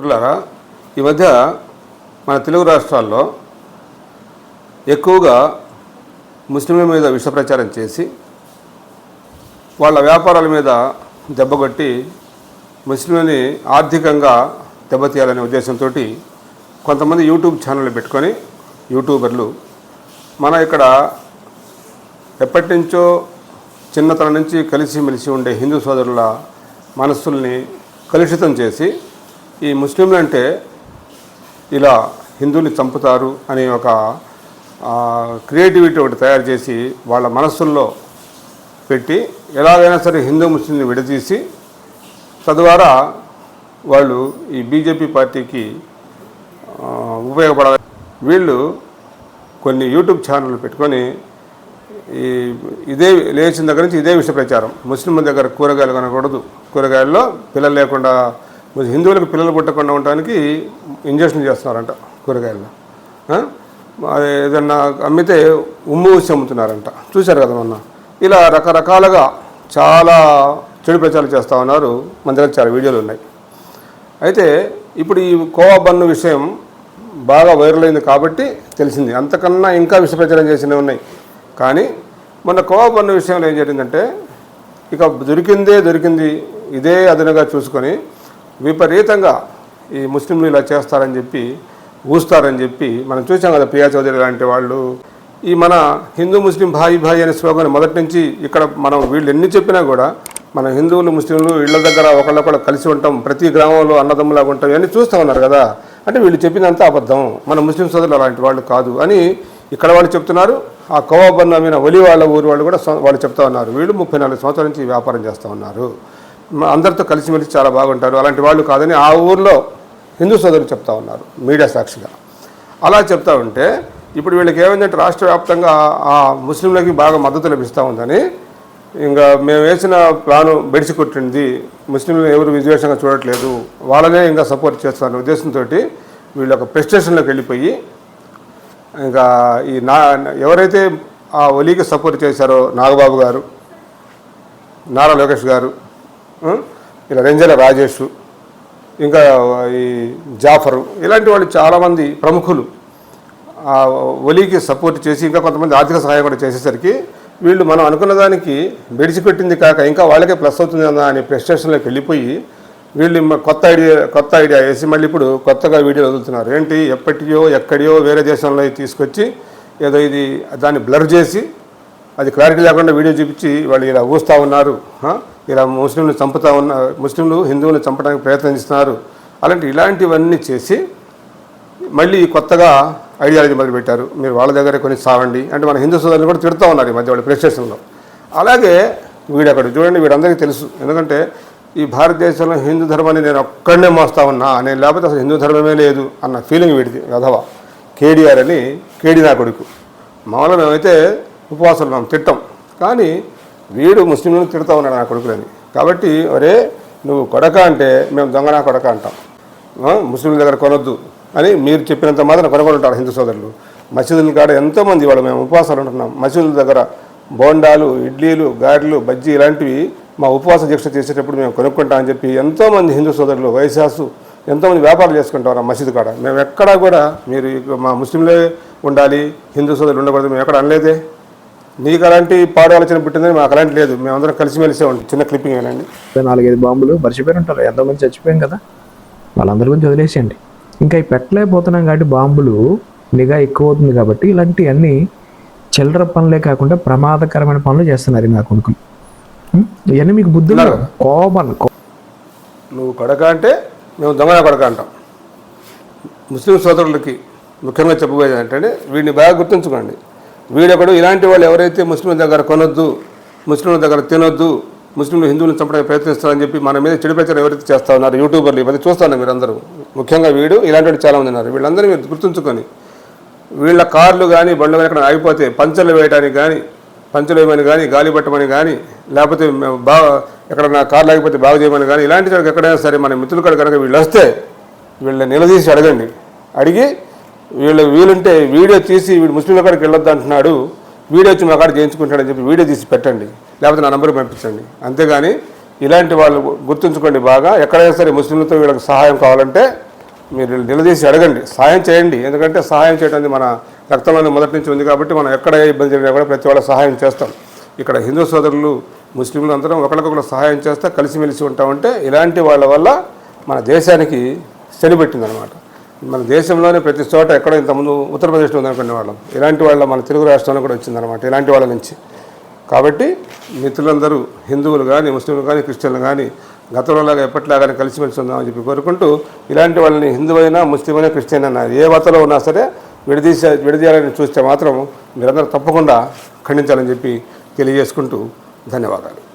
మిత్రులారా ఈ మధ్య మన తెలుగు రాష్ట్రాల్లో ఎక్కువగా ముస్లింల మీద విష ప్రచారం చేసి వాళ్ళ వ్యాపారాల మీద దెబ్బకొట్టి ముస్లింలని ఆర్థికంగా దెబ్బతీయాలనే ఉద్దేశంతో కొంతమంది యూట్యూబ్ ఛానళ్ళు పెట్టుకొని యూట్యూబర్లు మన ఇక్కడ ఎప్పటి నుంచో చిన్నతనం నుంచి కలిసిమెలిసి ఉండే హిందూ సోదరుల మనస్సుల్ని కలుషితం చేసి ఈ ముస్లింలు అంటే ఇలా హిందువుని చంపుతారు అనే ఒక క్రియేటివిటీ ఒకటి తయారు చేసి వాళ్ళ మనస్సుల్లో పెట్టి ఎలాగైనా సరే హిందూ ముస్లింని విడదీసి తద్వారా వాళ్ళు ఈ బీజేపీ పార్టీకి ఉపయోగపడాలి. వీళ్ళు కొన్ని యూట్యూబ్ ఛానళ్ళు పెట్టుకొని ఈ ఇదే లేచిన దగ్గర నుంచి ఇదే విషయ ప్రచారం. ముస్లింల దగ్గర కూరగాయలు కొనకూడదు. కూరగాయల్లో పిల్లలు లేకుండా హిందువులకు పిల్లలు పుట్టకుండా ఉండడానికి ఇంజక్షన్ చేస్తున్నారంట కూరగాయల్లో ఏదన్నా అమ్మితే ఉమ్ము ఊసి అమ్ముతున్నారంట. చూశారు కదా మొన్న. ఇలా రకరకాలుగా చాలా చెడు ప్రచారం చేస్తూ ఉన్నారు. మన దగ్గర చాలా వీడియోలు ఉన్నాయి. అయితే ఇప్పుడు ఈ కోవా బన్ను విషయం బాగా వైరల్ అయింది కాబట్టి తెలిసింది. అంతకన్నా ఇంకా విష ప్రచారం చేసినవి ఉన్నాయి. కానీ మొన్న కోవా బన్ను విషయంలో ఏం జరిగిందంటే ఇక దొరికిందే దొరికింది. ఇదే అదనగా చూసుకొని విపరీతంగా ఈ ముస్లింలు ఇలా చేస్తారని చెప్పి ఊస్తారని చెప్పి మనం చూసాం కదా ప్రియా చౌదరి లాంటి వాళ్ళు. ఈ మన హిందూ ముస్లిం భాయి భాయి అనే స్లోగన్ మొదటి నుంచి ఇక్కడ మనం వీళ్ళు ఎన్ని చెప్పినా కూడా మన హిందువులు ముస్లింలు ఇళ్ళ దగ్గర ఒకళ్ళొకళ్ళు కలిసి ఉంటాం ప్రతి గ్రామంలో అన్నదమ్ములాగా ఉంటాం ఇవన్నీ చూస్తూ ఉన్నారు కదా. అంటే వీళ్ళు చెప్పినంత అబద్ధం. మన ముస్లిం సోదరులు అలాంటి వాళ్ళు కాదు అని ఇక్కడ వాళ్ళు చెప్తున్నారు. ఆ కోవాబన్న మీద ఒలి వాళ్ళ ఊరు వాళ్ళు కూడా వాళ్ళు చెప్తా ఉన్నారు. వీళ్ళు ముప్పై నాలుగు సంవత్సరాల నుంచి వ్యాపారం చేస్తూ ఉన్నారు. అందరితో కలిసిమెలిసి చాలా బాగుంటారు. అలాంటి వాళ్ళు కాదని ఆ ఊర్లో హిందూ సోదరులు చెప్తా ఉన్నారు మీడియా సాక్షిగా. అలా చెప్తా ఉంటే ఇప్పుడు వీళ్ళకి ఏమైందంటే రాష్ట్ర వ్యాప్తంగా ఆ ముస్లింలకి బాగా మద్దతు లభిస్తూ ఉందని ఇంకా మేము వేసిన ప్లాను బెడిసి కొట్టింది ముస్లింలు ఎవరు విద్వేషంగా చూడట్లేదు వాళ్ళనే ఇంకా సపోర్ట్ చేస్తారనే ఉద్దేశంతో వీళ్ళు ఒక ప్రెస్టేషన్లోకి వెళ్ళిపోయి ఇంకా ఈ నా ఎవరైతే ఆ ఒలీకి సపోర్ట్ చేశారో నాగబాబు గారు నారా లోకేష్ గారు ఇలా రెంజల రాజేష్ ఇంకా ఈ జాఫరు ఇలాంటి వాళ్ళు చాలామంది ప్రముఖులు ఆ సపోర్ట్ చేసి ఇంకా కొంతమంది ఆర్థిక సహాయం కూడా చేసేసరికి వీళ్ళు మనం అనుకున్న దానికి బెడిసిపెట్టింది కాక ఇంకా వాళ్ళకే ప్లస్ అవుతుంది అన్న అనే ప్రెస్టేషన్లోకి వెళ్ళిపోయి వీళ్ళు కొత్త ఐడియా కొత్త ఐడియా వేసి మళ్ళీ ఇప్పుడు కొత్తగా వీడియో వదులుతున్నారు. ఏంటి? ఎప్పటియో ఎక్కడియో వేరే దేశంలో తీసుకొచ్చి ఏదో ఇది దాన్ని బ్లర్ చేసి అది క్లారిటీ లేకుండా వీడియో చూపించి వాళ్ళు ఇలా ఊస్తూ ఉన్నారు. ఇలా ముస్లింలు చంపుతా ఉన్న ముస్లింలు హిందువులు చంపడానికి ప్రయత్నిస్తున్నారు అలాంటి ఇలాంటివన్నీ చేసి మళ్ళీ కొత్తగా ఐడియాలజీ మొదలుపెట్టారు. మీరు వాళ్ళ దగ్గరే కొన్ని సావండి అంటే మన హిందూ సోదరులు కూడా తిడుతూ ఉన్నారు ఈ మధ్య వాళ్ళు ప్రెస్ అలాగే వీడు అక్కడ చూడండి వీడందరికీ తెలుసు. ఎందుకంటే ఈ భారతదేశంలో హిందూ ధర్మాన్ని నేను ఒక్కడనే మోస్తా ఉన్నా నేను లేకపోతే అసలు హిందూ ధర్మమే లేదు అన్న ఫీలింగ్ వీడిది అధవ. కేడీఆర్ అని కేడీ నా కొడుకు. మామూలుగా మేమైతే ఉపవాసాలు మేము తిట్టం. కానీ వీడు ముస్లింలను తిడతా ఉన్నాడు నా కొడుకులని. కాబట్టి ఒరే నువ్వు కొడక అంటే మేము దొంగనా కొడక అంటాం. ముస్లింల దగ్గర కొనొద్దు అని మీరు చెప్పినంత మాత్రం కొనుగోలు ఉంటారు హిందూ సోదరులు. మసీదుల కాడ ఎంతోమంది వాళ్ళు మేము ఉపవాసాలు ఉంటున్నాం. మసీదుల దగ్గర బోండాలు ఇడ్లీలు గారెలు బజ్జీ ఇలాంటివి మా ఉపవాస దీక్ష చేసేటప్పుడు మేము కొనుక్కుంటామని చెప్పి ఎంతోమంది హిందూ సోదరులు వైశాసు ఎంతోమంది వ్యాపారాలు చేసుకుంటారు ఆ మసీదు కాడ. మేము ఎక్కడా కూడా మీరు మా ముస్లింలే ఉండాలి హిందూ సోదరులు ఉండకూడదు మేము ఎక్కడ అనలేదే. నీకు అలాంటి పాడు ఆలోచన పుట్టిందని మాకు అలాంటి లేదు. మేమందరం కలిసిమెలిసే ఉంటాం చిన్న క్లిప్పింగ్ ఏనండి. ఇరవై నాలుగైదు బాంబులు మర్చిపోయి ఉంటారు. ఎంతమంది చచ్చిపోయాం కదా? వాళ్ళందరి గురించి వదిలేసేయండి. ఇంకా ఈ పెట్టలేకపోతున్నాం కాబట్టి బాంబులు నిఘా ఎక్కువ అవుతుంది కాబట్టి ఇలాంటివన్నీ చిల్లర పనులే కాకుండా ప్రమాదకరమైన పనులు చేస్తున్నారు నా కొడుకులు? ఇవన్నీ మీకు బుద్ధులు ఉన్నారు. కోపం నువ్వు కొడక అంటే మేము దొంగన కొడక అంటాం. ముస్లిం సోదరులకి ముఖ్యంగా చెప్పబోయేది ఏంటంటే వీడిని బాగా గుర్తుంచుకోండి. వీడొకడు ఇలాంటి వాళ్ళు ఎవరైతే ముస్లింల దగ్గర కొనొద్దు ముస్లింల దగ్గర తినొద్దు ముస్లింలు హిందువులను చంపడానికి ప్రయత్నిస్తారని చెప్పి మన మీద చెడు ప్రచారం ఎవరైతే చేస్తా ఉన్నారు యూట్యూబర్లు ఇవన్నీ చూస్తాను మీరందరూ. ముఖ్యంగా వీడు ఇలాంటి చాలామంది ఉన్నారు. వీళ్ళందరూ మీరు గుర్తుంచుకొని వీళ్ళ కార్లు కానీ బండ్లు కానీ ఎక్కడ ఆగిపోతే పంచర్లు వేయడానికి కానీ పంచలు వేయమని కానీ గాలి పట్టమని కానీ లేకపోతే బాగా ఎక్కడన్నా కార్లు ఆగిపోతే బాగు చేయమని కానీ ఇలాంటి చోటుకి ఎక్కడైనా సరే మన మిత్రులు కనుక వీళ్ళు వస్తే వీళ్ళని నిలదీసి అడగండి. అడిగి వీళ్ళు వీలుంటే వీడియో తీసి వీడు ముస్లింల కాడికి వెళ్ళొద్దు అంటున్నాడు వీడియో వచ్చి మా కాడ చేయించుకుంటాడని చెప్పి వీడియో తీసి పెట్టండి. లేకపోతే నా నంబర్ పంపించండి. అంతేగాని ఇలాంటి వాళ్ళు గుర్తుంచుకోండి బాగా. ఎక్కడైనా సరే ముస్లింలతో వీళ్ళకి సహాయం కావాలంటే మీరు నిలదీసి అడగండి. సహాయం చేయండి. ఎందుకంటే సహాయం చేయడం అనేది మన రక్తంలోనే మొదటి నుంచి ఉంది కాబట్టి మనం ఎక్కడ ఇబ్బంది జరిగినా కూడా ప్రతి వాళ్ళ సహాయం చేస్తాం. ఇక్కడ హిందూ సోదరులు ముస్లింలు అందరం ఒకరికొకరు సహాయం చేస్తా కలిసిమెలిసి ఉంటామంటే ఇలాంటి వాళ్ళ వల్ల మన దేశానికి శనిపెట్టిందనమాట మన దేశంలోనే ప్రతి చోట ఎక్కడో ఇంతకుముందు ఉత్తరప్రదేశ్లో ఉందనుకునే వాళ్ళం. ఇలాంటి వాళ్ళ మన తెలుగు రాష్ట్రంలో కూడా వచ్చిందనమాట ఇలాంటి వాళ్ళ నుంచి. కాబట్టి మిత్రులందరూ హిందువులు కానీ ముస్లింలు కానీ క్రిస్టియన్లు కానీ గతంలోలాగా ఎప్పటిలాగానే కలిసిమెలిసి ఉందామని చెప్పి కోరుకుంటూ ఇలాంటి వాళ్ళని హిందువైనా ముస్లిమైనా క్రిస్టియన్ అయినా ఏ మతంలో ఉన్నా సరే విడదీసే విడదీయాలని చూస్తే మాత్రం మీరందరూ తప్పకుండా ఖండించాలని చెప్పి తెలియజేసుకుంటూ ధన్యవాదాలు.